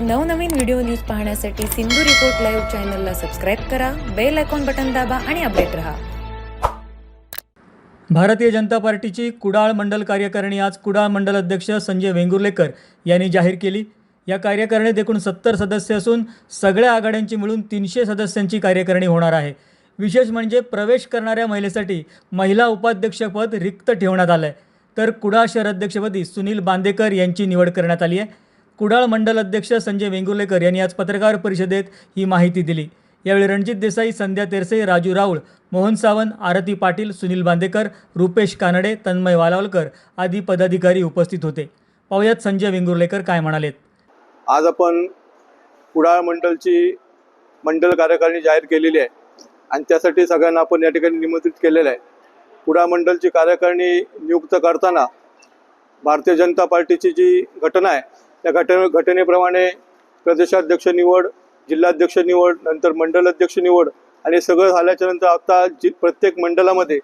नवनवीन video news पाहण्यासाठी Sindhu report live चॅनलला सबस्क्राईब करा बेल आयकॉन बटन दाबा आणि अपडेट रहा. भारतीय जनता पार्टीची कुडाळ मंडल कार्यकारिणी आज कुडाळ मंडल अध्यक्ष संजय वेंगुर्लेकर यांनी जाहीर केली. या कार्यकारिणीत एकूण सत्तर सदस्य असून सगळ्या आघाड्यांची मिळून तीनशे सदस्यांची कार्यकारिणी होणार आहे. विशेष म्हणजे प्रवेश करणाऱ्या महिलेसाठी महिला उपाध्यक्षपद रिक्त ठेवण्यात आलं आहे तर कुडाळ शहर अध्यक्षपदी सुनील बांदेकर यांची निवड करण्यात आली आहे. कुडाळ मंडल अध्यक्ष संजय वेंगुर्लेकर यांनी आज पत्रकार परिषदेत ही माहिती दिली. यावेळी रणजित देसाई संध्या तेरसे राजू राऊळ मोहन सावंत आरती पाटील सुनील बांदेकर रुपेश कानडे तन्मय वालावलकर आदी पदाधिकारी उपस्थित होते. पाहुयात संजय वेंगुर्लेकर काय म्हणालेत. आज आपण कुडाळ मंडलची मंडल कार्यकारिणी जाहीर केलेली आहे आणि त्यासाठी सगळ्यांना आपण या ठिकाणी निमंत्रित केलेलं आहे. कुडाळ मंडलची कार्यकारिणी नियुक्त करताना भारतीय जनता पार्टीची जी घटना आहे त्या घट घटनेप्रमाणे प्रदेशाध्यक्ष निवड जिल्हाध्यक्ष निवड नंतर मंडल अध्यक्ष निवड आणि हे सगळं झाल्याच्यानंतर आता जी प्रत्येक मंडलामध्ये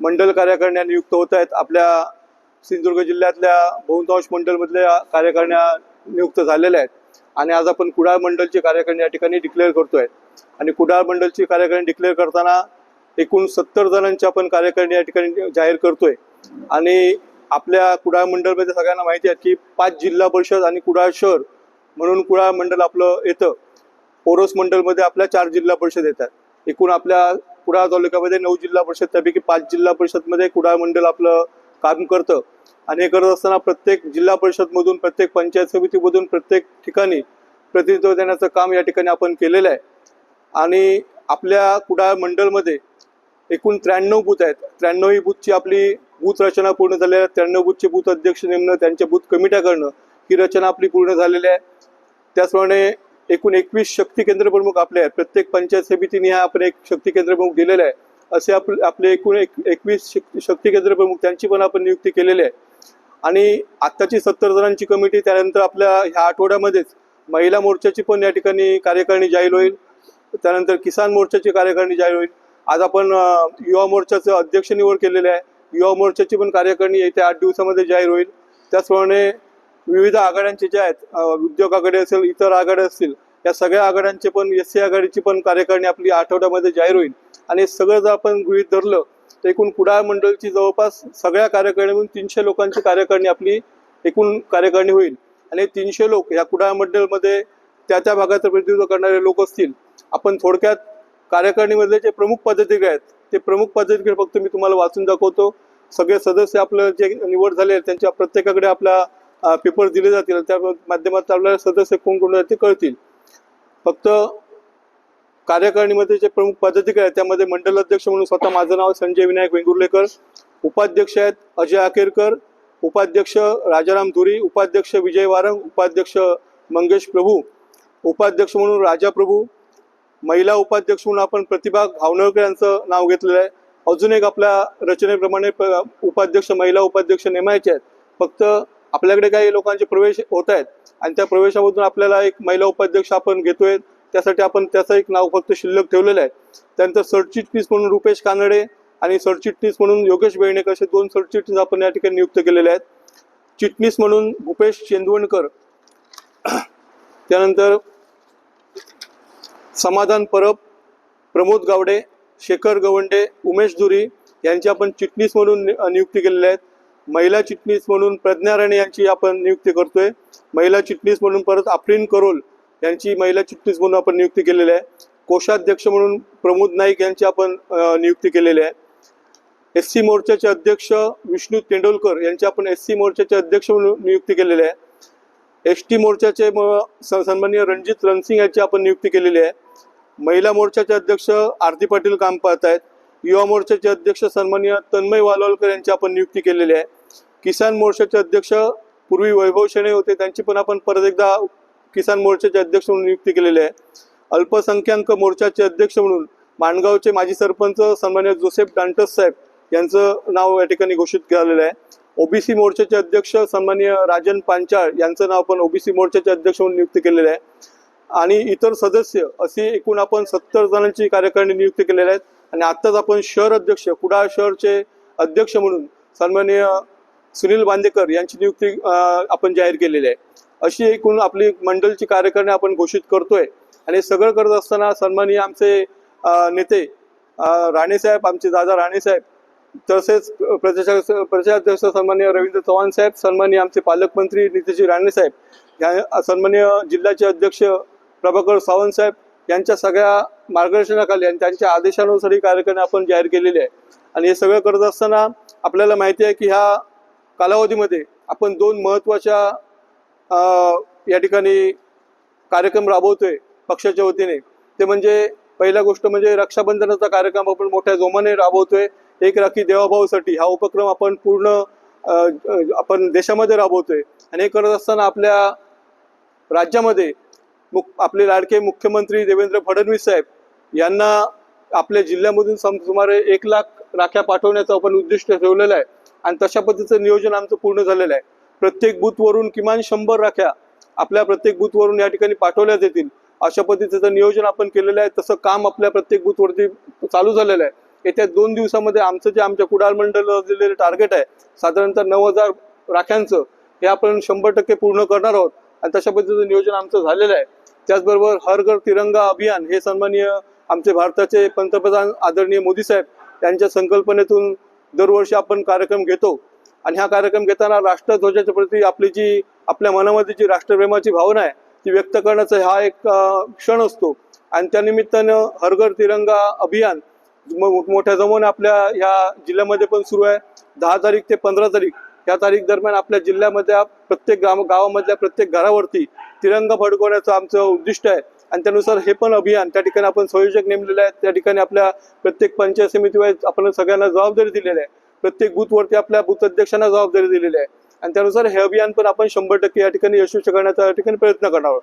मंडल कार्यकारिण्या नियुक्त होत आहेत. आपल्या सिंधुदुर्ग जिल्ह्यातल्या बहुतांश मंडलमधल्या कार्यकारिण्या नियुक्त झालेल्या आहेत. आणि आज आपण कुडाळ मंडलची कार्यकारिणी या ठिकाणी डिक्लेअर करतोय. आणि कुडाळ मंडलची कार्यकारिणी डिक्लेअर करताना एकूण सत्तर जणांची आपण कार्यकारिणी या ठिकाणी जाहीर करतोय. आणि आपल्या कुडाळ मंडळमध्ये सगळ्यांना माहिती आहे की पाच जिल्हा परिषद आणि कुडाळ शहर म्हणून कुडाळ मंडळ आपलं येतं. ओरोस मंडळमध्ये आपल्या चार जिल्हा परिषद येतात. एकूण आपल्या कुडाळ तालुक्यामध्ये नऊ जिल्हा परिषद त्यापैकी पाच जिल्हा परिषदमध्ये कुडाळ मंडळ आपलं काम करतं. आणि हे करत असताना प्रत्येक जिल्हा परिषदमधून प्रत्येक पंचायत समितीमधून प्रत्येक ठिकाणी प्रतिनिधित्व देण्याचं काम या ठिकाणी आपण केलेलं आहे. आणि आपल्या कुडाळ मंडळमध्ये एकूण त्र्याण्णव बूथ आहेत. त्र्याण्णव ही बूथची आपली बूथ रचना पूर्ण झाली आहे. त्र्याण्णव बूथचे बूथ अध्यक्ष नेमणं त्यांच्या बूथ कमिट्या करणं ही रचना आपली पूर्ण झालेली आहे. त्याचप्रमाणे एकूण एकवीस शक्ती केंद्र प्रमुख आपले आहेत. प्रत्येक पंचायत समितीने हा आपण एक शक्ती केंद्र प्रमुख दिलेला आहे. असे आप आपले एकूण एक एकवीस शक- शक्ती केंद्र प्रमुख त्यांची पण आपण नियुक्ती केलेली आहे. आणि आत्ताची सत्तर जणांची कमिटी त्यानंतर आपल्या ह्या आठवड्यामध्येच महिला मोर्चाची पण या ठिकाणी कार्यकारिणी जाहीर होईल. त्यानंतर किसान मोर्चाची कार्यकारिणी जाहीर होईल. आज आपण युवा मोर्चाचं अध्यक्ष निवड केलेले आहे. युवा मोर्चाची पण कार्यकारिणी येत्या आठ दिवसामध्ये जाहीर होईल. त्याचप्रमाणे विविध आघाड्यांचे जे आहेत उद्योग आघाडी असेल इतर आघाड्या असतील या सगळ्या आघाड्यांचे पण एस सी आघाडीची पण कार्यकारिणी आपली आठवड्यामध्ये जाहीर होईल. आणि सगळं जर आपण गृहीत धरलं तर एकूण कुडाळ मंडळची जवळपास सगळ्या कार्यकारिणीमधून तीनशे लोकांची कार्यकारिणी आपली एकूण कार्यकारिणी होईल. आणि तीनशे लोक या कुडाळ मंडळमध्ये त्या त्या भागाचं प्रतिनिधित्व करणारे लोक असतील. आपण थोडक्यात कार्यकारिणीमधले जे प्रमुख पदाधिकारी आहेत ते प्रमुख पदाधिकारी फक्त मी तुम्हाला वाचून दाखवतो. सगळे सदस्य आपलं जे निवड झाले आहेत त्यांच्या प्रत्येकाकडे आपला पेपर दिले जातील त्या माध्यमात आपल्याला सदस्य कोण कोण आहेत ते कळतील. फक्त कार्यकारिणीमध्ये जे प्रमुख पदाधिकारी आहेत त्यामध्ये मंडल अध्यक्ष म्हणून स्वतः माझं नाव संजय विनायक वेंगुर्लेकर. उपाध्यक्ष आहेत अजय आकेरकर उपाध्यक्ष राजाराम धुरी. उपाध्यक्ष विजय वारंग. उपाध्यक्ष मंगेश प्रभू. उपाध्यक्ष म्हणून राजा प्रभू. महिला उपाध्यक्ष म्हणून आपण प्रतिभा भावनळकर यांचं नाव घेतलेलं आहे. अजून एक आपल्या रचनेप्रमाणे प- उपाध्यक्ष महिला उपाध्यक्ष नेमायचे आहेत. फक्त आपल्याकडे काही लोकांचे प्रवेश होत आहेत आणि त्या प्रवेशामधून आपल्याला एक महिला उपाध्यक्ष आपण घेतोय. त्यासाठी आपण त्याचं एक नाव फक्त शिल्लक ठेवलेलं आहे. त्यानंतर सरचिटणीस म्हणून रुपेश कानडे आणि सरचिटणीस म्हणून योगेश बेळणेकर असे दोन सरचिटणीस आपण या ठिकाणी नियुक्त केलेले आहेत. चिटणीस म्हणून भूपेश चेंदवणकर. त्यानंतर समाधान परब प्रमोद गावडे शेखर गवंडे उमेश धुरी यांची आपण चिटणीस म्हणून नियुक्ती केलेल्या आहेत. महिला चिटणीस म्हणून प्रज्ञा राणे यांची आपण नियुक्ती करतोय. महिला चिटणीस म्हणून परत आफ्रिन करोल यांची महिला चिटणीस म्हणून आपण नियुक्ती केलेली आहे. कोषाध्यक्ष म्हणून प्रमोद नाईक यांची आपण नियुक्ती केलेली आहे. एस सी मोर्चाचे अध्यक्ष विष्णू तेंडोलकर यांची आपण एस सी मोर्चाचे अध्यक्ष म्हणून नियुक्ती केलेली आहे. एस टी मोर्चाचे म- स- सन्माननीय रणजित रणसिंग यांची आपण नियुक्ती केलेली आहे. महिला मोर्चाचे अध्यक्ष आरती पाटील काम पाहत आहेत युवा मोर्चाचे अध्यक्ष सन्माननीय तन्मय वालोलकर यांची आपण नियुक्ती केलेली आहे. किसान मोर्चाचे अध्यक्ष पूर्वी वैभव शेणे होते त्यांची पण आपण परत एकदा किसान मोर्चाचे अध्यक्ष म्हणून नियुक्ती केलेली आहे. अल्पसंख्याक मोर्चाचे अध्यक्ष म्हणून माणगावचे माजी सरपंच सन्मान्य जोसेफ डांटस साहेब यांचं नाव या ठिकाणी घोषित केलेलं आहे. ओबीसी मोर्चाचे अध्यक्ष सन्मान्य राजन पांचाळ यांचं नाव आपण ओबीसी मोर्चाचे अध्यक्ष म्हणून नियुक्त केलेलं आहे. आणि इतर सदस्य असे एकूण आपण सत्तर जणांची कार्यकारिणी नियुक्त केलेल्या आहेत. आणि आत्ताच आपण शहर अध्यक्ष कुडाळ शहरचे अध्यक्ष म्हणून सन्माननीय सुनील बांदेकर यांची नियुक्ती आपण जाहीर केलेली आहे. अशी एकूण आपली मंडलची कार्यकारिणी आपण घोषित करतोय. आणि सगळं करत असताना सन्माननीय आमचे नेते राणेसाहेब आमचे दादा राणेसाहेब तसेच प्रदेश प्रदेशाध्यक्ष सन्मान्य रवींद्र चव्हाण साहेब सन्मान्य आमचे पालकमंत्री नितेशजी राणे साहेब या सन्माननीय जिल्ह्याचे अध्यक्ष प्रभाकर सावंत साहेब यांच्या सगळ्या मार्गदर्शनाखाली आणि त्यांच्या आदेशानुसार ही कार्यक्रम आपण जाहीर केलेली आहे. आणि हे सगळं करत असताना आपल्याला माहिती आहे की ह्या कालावधीमध्ये आपण दोन महत्त्वाच्या या ठिकाणी कार्यक्रम राबवतोय पक्षाच्या वतीने. ते म्हणजे पहिला गोष्ट म्हणजे रक्षाबंधनाचा कार्यक्रम आपण मोठ्या जोमाने राबवतोय. एक राखी देवाभाऊसाठी हा उपक्रम आपण पूर्ण आपण देशामध्ये राबवतोय. आणि हे करत असताना आपल्या राज्यामध्ये मुख आपले लाडके मुख्यमंत्री देवेंद्र फडणवीस साहेब यांना आपल्या जिल्ह्यामधून सम सुमारे एक लाख राख्या पाठवण्याचं आपण उद्दिष्ट ठेवलेलं आहे. आणि तशा पद्धतीचं नियोजन आमचं पूर्ण झालेलं आहे. प्रत्येक बूथवरून किमान शंभर राख्या आपल्या प्रत्येक बूथवरून या ठिकाणी पाठवल्या येतील. अशा पद्धतीचं नियोजन आपण केलेलं आहे. तसं काम आपल्या प्रत्येक बूथवरती चालू झालेलं आहे. येत्या दोन दिवसामध्ये आमचं जे आमच्या कुडाळ मंडळ दिलेलं टार्गेट आहे साधारणतः नऊ हजार राख्यांचं हे आपण शंभर टक्के पूर्ण करणार आहोत. आणि तशा पद्धतीचं नियोजन आमचं झालेलं आहे. त्याचबरोबर हर घर तिरंगा अभियान हे सन्माननीय आमचे भारताचे पंतप्रधान आदरणीय मोदी साहेब यांच्या संकल्पनेतून दरवर्षी आपण कार्यक्रम घेतो. आणि हा कार्यक्रम घेताना राष्ट्रध्वजाच्या प्रती आपली जी आपल्या मनामध्ये जी राष्ट्रप्रेमाची भावना आहे ती व्यक्त करण्याचा हा एक क्षण असतो. आणि त्यानिमित्तानं हर घर तिरंगा अभियान मोठ्या जमून आपल्या ह्या जिल्ह्यामध्ये पण सुरू आहे. दहा तारीख ते पंधरा तारीख या तारीख दरम्यान आपल्या जिल्ह्यामध्ये प्रत्येक गाव गावामधल्या प्रत्येक घरावरती तिरंगा फडकवण्याचं आमचं उद्दिष्ट आहे. आणि त्यानुसार हे पण अभियान त्या ठिकाणी आपण संयोजक नेमलेले आहेत. त्या ठिकाणी आपल्या प्रत्येक पंचायत समितीवर आपण सगळ्यांना जबाबदारी दिलेली आहे. प्रत्येक बूथवरती आपल्या बूथ अध्यक्षांना जबाबदारी दिलेली आहे. आणि त्यानुसार हे अभियान पण आपण शंभर टक्के या ठिकाणी यशस्वी करण्याचा या ठिकाणी प्रयत्न करणार आहोत.